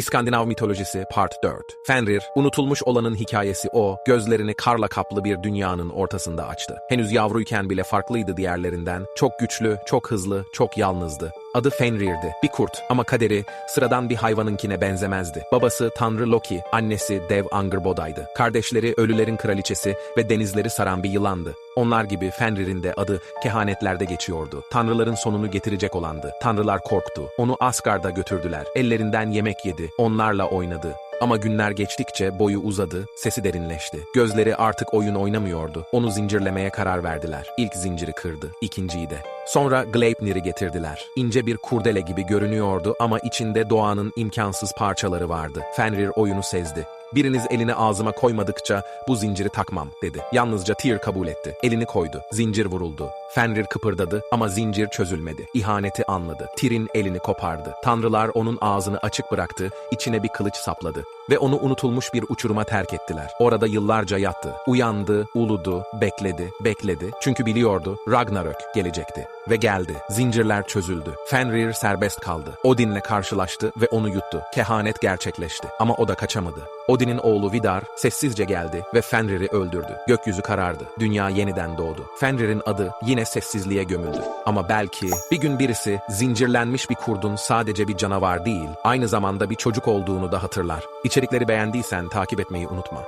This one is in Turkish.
İskandinav mitolojisi Part 4 Fenrir, unutulmuş olanın hikayesi o, gözlerini karla kaplı bir dünyanın ortasında açtı. Henüz yavruyken bile farklıydı diğerlerinden. Çok güçlü, çok hızlı, çok yalnızdı. Adı Fenrir'di. Bir kurt ama kaderi sıradan bir hayvanınkine benzemezdi. Babası Tanrı Loki, annesi dev Angerboda'ydı. Kardeşleri ölülerin kraliçesi ve denizleri saran bir yılandı. Onlar gibi Fenrir'in de adı kehanetlerde geçiyordu. Tanrıların sonunu getirecek olandı. Tanrılar korktu. Onu Asgard'a götürdüler. Ellerinden yemek yedi. Onlarla oynadı. Ama günler geçtikçe boyu uzadı, sesi derinleşti. Gözleri artık oyun oynamıyordu. Onu zincirlemeye karar verdiler. İlk zinciri kırdı, ikinciyi de. Sonra Gleipnir'i getirdiler. İnce bir kurdele gibi görünüyordu ama içinde doğanın imkansız parçaları vardı. Fenrir oyunu sezdi. Biriniz elini ağzıma koymadıkça bu zinciri takmam dedi. Yalnızca Tyr kabul etti. Elini koydu. Zincir vuruldu. Fenrir kıpırdadı ama zincir çözülmedi. İhaneti anladı. Tyr'in elini kopardı. Tanrılar onun ağzını açık bıraktı, içine bir kılıç sapladı. Ve onu unutulmuş bir uçuruma terk ettiler. Orada yıllarca yattı. Uyandı, uludu, bekledi, bekledi. Çünkü biliyordu Ragnarök gelecekti. Ve geldi. Zincirler çözüldü. Fenrir serbest kaldı. Odin'le karşılaştı ve onu yuttu. Kehanet gerçekleşti. Ama o da kaçamadı. Odin'in oğlu Vidar sessizce geldi ve Fenrir'i öldürdü. Gökyüzü karardı. Dünya yeniden doğdu. Fenrir'in adı yine sessizliğe gömüldü. Ama belki bir gün birisi zincirlenmiş bir kurdun sadece bir canavar değil, aynı zamanda bir çocuk olduğunu da hatırlar. İçerikleri beğendiysen takip etmeyi unutma.